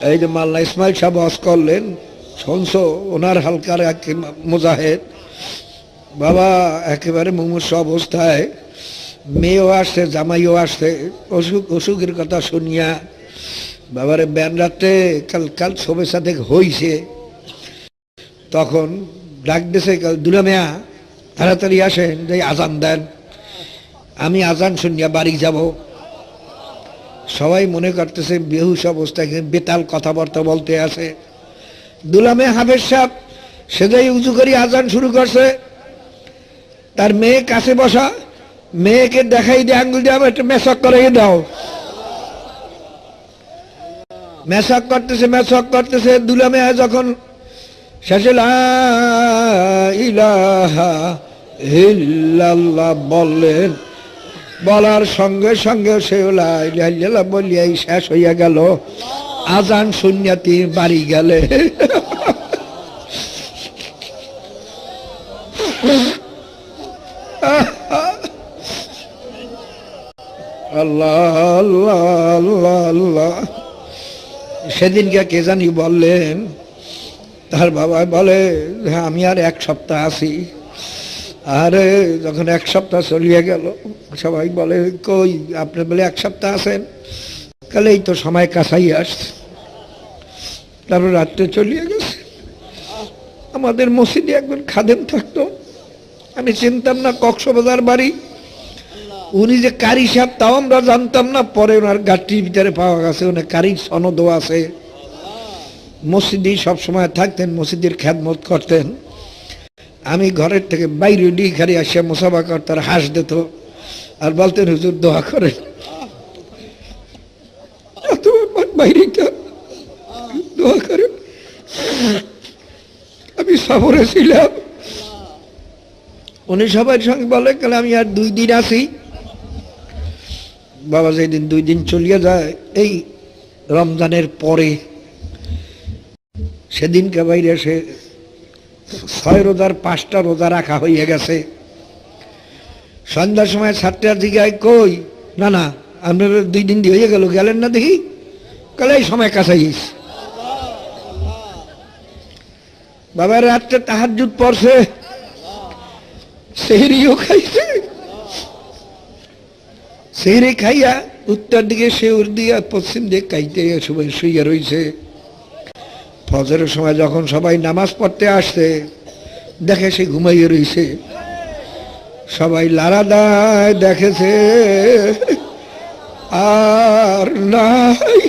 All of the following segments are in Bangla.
এই যে মাল্লা ইসমাইল সাহেব ওয়াজ করলেন। শুনছ, ওনার হালকার এক মুজাহেদ। বাবা, একেবারে মুমূর্ষ অবস্থায়। মেয়েও আসছে, জামাইও আসছে। অসুখ, অসুখের কথা শুনিয়া বাবারে ব্যান রাত্রে কাল কাল সবের সাথে হইছে। তখন ডাক দিছে দুলা মেয়া, তাড়াতাড়ি আসেন, যে আজান দেন। আমি আজান শুনিয়া বাড়ি যাব। সবাই মনে করতেছে বেহুশ অবস্থায় বেতাল কথাবার্তা বলতে আছে। দুলামে হাফেজ সাহ সেজাই উঁচু করি আজান শুরু করছে, তার মেয়ে কাছে বসা, মেয়েকে দেখাই দিয়ে আঙ্গুল দিয়ে একটা মেসক করে দাও। মেসক করতেছে মেসক করতেছে, দুলামে যখন শেষে ইলাহা বললেন বলার সঙ্গে সঙ্গে সে লাইলা বলিয়াই শেষ হইয়া গেল। আজান শূন্যাতি বাড়ি গেলে। সেদিনকে কে জানি বললেন, তার বাবা বলে হ্যাঁ আমি আর এক সপ্তাহ আছি। আরে যখন এক সপ্তাহ চলিয়ে গেল, সবাই বলে, কই, আপনি বলে এক সপ্তাহ আছেন? তাহলে এই তো সময় কাছাই আসছে। তারপর রাত্রে চলিয়ে গেছে। আমাদের মসজিদে একজন খাদেম থাকতো। আমি চিনতাম না কক্সবাজার বাড়ি। উনি যে কারি সাহেব তাও আমরা জানতাম না। পরে ওনার গাড়ির ভিতরে পাওয়া গেছে, উনি কারির সনদও আছে। মসজিদেই সবসময় থাকতেন, মসজিদের খ্যাতমত করতেন। আমি ঘরের থেকে বাইরে ডিখারি খালি আসিয়া মুসাফা করতার হাঁস দিত আর বলতেন, হুজুর, দোয়া করেন। বাইরে দোয়া করেন আমি সফরে ছিলাম। উনি সবার সঙ্গে বলে, কালে আমি আর দুই দিন আছি। বাবা যেদিন দুই দিন চলিয়ে যায়, এই রমজানের পরে, সেদিনকে বাইরে সে ছয় রোজার, পাঁচটা রোজা রাখা হইয়া গেছে। সন্ধ্যার সময় সাতটার দিকে কই, না না, আপনার দুই দিন দিয়ে গেল, গেলেন না দেখি? কালে, এই সময় কাছাইস বাবার রাত্রে তাহার জুত পড়ছে। সেহরিও খাইছে। সেহরি খাইয়া উত্তর দিকে শেউর দিয়া পশ্চিম দিকে খাইতে সবাই শুইয়া রইছে। ফজরের সময় যখন সবাই নামাজ পড়তে আসছে, দেখে সে ঘুমাইয়ে রইছে। সবাই লারা দায় দেখেছে, আর নাই।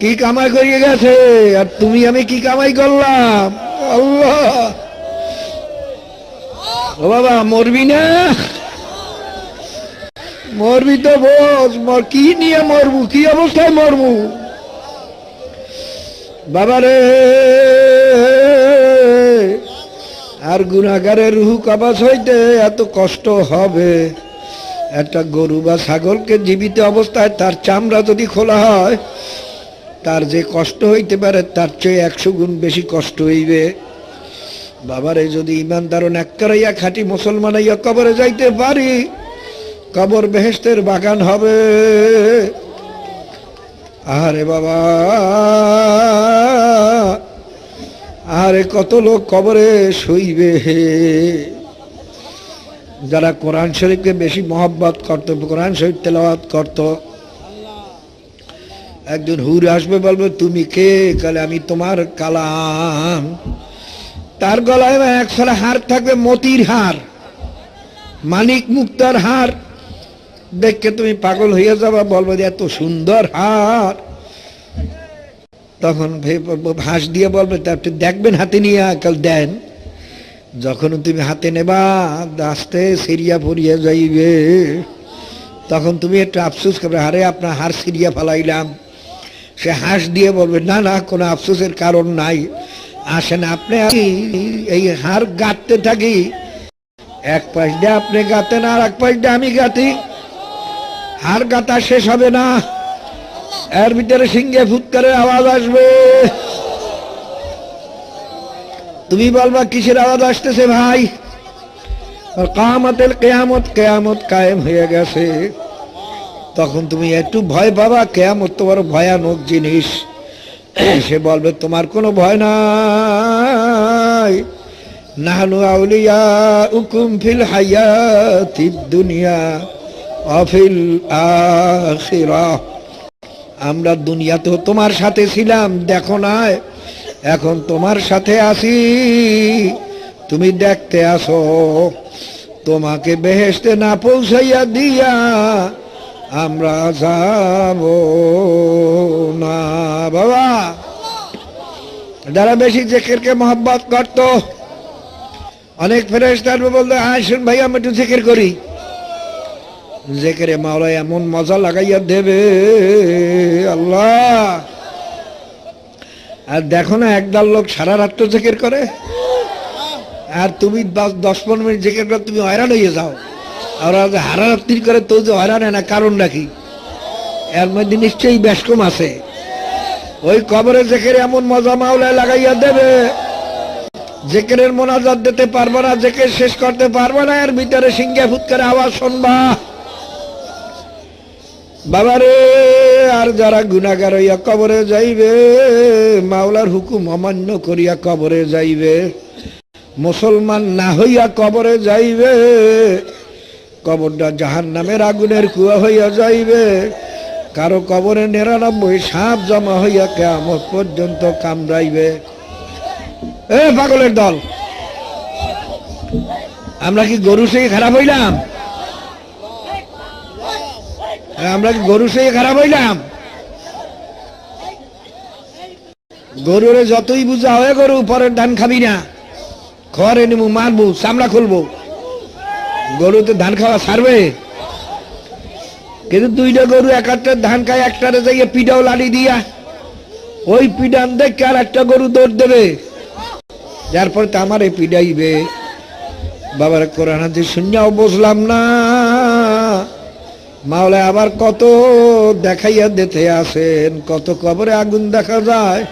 কি কামাই করিয়ে গেছে? আর তুমি, আমি কি কামাই করলাম? আল্লাহ। ও বাবা, মরবি না। মরবি তো বোঝ মর কি নিয়ে মরবু? কি অবস্থায় মরবু? বাবারে, আর গুণাগারের রুহু কাবাস হইতে এত কষ্ট হবে? একটা গরু বা ছাগলকে জীবিত অবস্থায় তার চামড়া যদি খোলা হয়, তার যে কষ্ট হইতে পারে, তার চেয়ে একশো গুণ বেশি কষ্ট হইবে। বাবারে, যদি ইমানদার এক করাইয়া খাঁটি মুসলমানাইয়া কবরে যাইতে পারি কবর বেহেস্তের বাগান হবে। আরে বাবা। আরে কত লোক কবরে শুইবে যারা কোরআন শরীফকে বেশি মহব্বত করত, কোরআন শরীফ তেলাওয়াত করত, একজন হুর আসবে বলবে, তুমি কে? কালে আমি তোমার কালাম। তার গলায় একশোটা হার থাকবে, মতির হার, মানিক মুক্তার হার। দেখকে তুমি পাগল হয়ে যাবা, বলব যে এত সুন্দর হার তখন হাঁস দিয়ে বলবে তারপরে দেখবেন হাতে নিয়ে কাল দেন। যখন তুমি হাতে নেবা, আস্তে সিরিয়া ফরিয়া যাইবে। তখন তুমি একটু আফসোস করবে হারে আপনার হার সিরিয়া ফালাইলাম। সে হাঁস দিয়ে বলবে, না না, কোনো আফসোসের কারণ নাই। আসেন আপনি এই হার গাঁততে থাকি। এক পাশ দিয়ে আপনি গাতেন, আর এক পাশ দিয়ে আমি গাতি। হার গাতা শেষ হবে না। এর ভিতরে সিংহে ফুৎকারের আওয়াজ আসবে। তুমি বলবা, কিসের আওয়াজ আসতেছে ভাই? আর কামাতের কেয়ামত কেয়ামত কায়েম হয়ে গেছে। তখন তুমি একটু ভয় পাবা, কেয়ামত তোমার ভয়ানক জিনিস। সে বলবে, তোমার কোনো ভয় নাই। নাহনু আউলিয়া উকুম ফিল হায়াতি দুনিয়া। অফিল আমরা দুনিয়াতেও তোমার সাথে ছিলাম, দেখো নাই এখন তোমার সাথে আছি। তুমি দেখতে আসো। তোমাকে বেহেশতে না পৌঁছাইয়া দিয়া আমরা যাব না, বাবা। যারা বেশি জেকেরকে মহব্বত করত, অনেক ফেরেস্তার বলতো আসুন ভাই, আমি একটু জেকের করি। জেকেরে মাওলা এমন মজা লাগাইয়া দেবে, আল্লাহ। আর দেখো না, একদল লোক সারা রাত্র জেকের করে। আর তুমি দশ পনেরো মিনিট জেকের করে তুমি হয়রান হয়ে যাও। আর হারা রাত্রি করে তো যে হয়রান হয় না কারণ নাকি এর মধ্যে নিশ্চয়ই ব্যস্কম আছে। ওই কবরে জেকের এমন মজা মাওলায় লাগাইয়া দেবে। জেকেরের মোনাজাত দিতে পারব না, জেকের শেষ করতে পারব না, এর ভিতরে সিংহে ফুৎকারে আওয়াজ শুনবা। বাবারে, আর যারা গুণাগার হইয়া কবরে যাইবে, মাওলার হুকুম অমান্য করিয়া কবরে যাইবে। মুসলমান না হইয়া কবরে যাইবে, কবরটা জাহান নামের আগুনের কুয়া হইয়া যাইবে। কারও কবরে নিরানব্বই সাপ জমা হইয়া কেমন পর্যন্ত কামড়াইবে। এ পাগলের দল, আমরা কি গরু সেই খারাপ হইলাম? আমরা কি গরু সেই খারাপ হইলাম? গরুরে যতই বুঝা হয় গরু, পরের ধান খাবি না। খড়ে নিমু মারবো চামড়া খুলবো। গরুতে ধান খাওয়া ছাড়বে কিন্তু দুইটা গরু এক একটা ধান খায়, একটারে যাইয়ে পিঠাও লাড়ি দিয়া। ওই পিডান দেখে আর একটা গরু দৌড় দেবে। যার পরে তো আমার এই পিডাইবে। বাবার কোরআন হাতে শুনিয়াও বসলাম না। মাওলা আবার কত দেখাইয়া দিতে আসেন, কত কবরে আগুন দেখা যায়,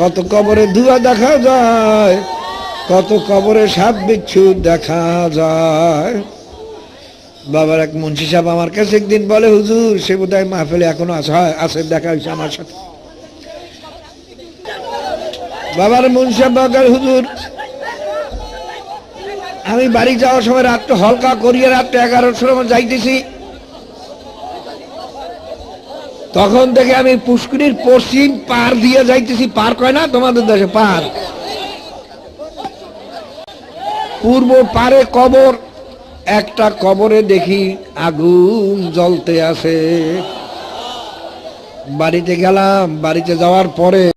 কত কবরে ধোঁয়া দেখা যায়, কত কবরে সাপ বিচ্ছু দেখা যায়। বাবার এক মুন্সি সাহেব আমার কাছে একদিন বলে, হুজুর, সে বোধ হয় মাহফিলে এখনও আছে হয় আছে, দেখা হয়েছে আমার সাথে। বাবার মুন্সি সাহেব হুজুর, আমি বাড়ি যাওয়ার সময় রাত্রে হলকা করিয়ে রাত্রে এগারোটার সময় যাইতেছি তখন থেকে আমি পুষ্করির পশ্চিম পার দিয়ে যাইতেছি। পার কয় না? তোমাদের দেশে পার। পূর্ব পারে কবর, একটা কবরে দেখি আগুন জ্বলতে আছে। বাড়িতে গেলাম, বাড়িতে যাওয়ার পরে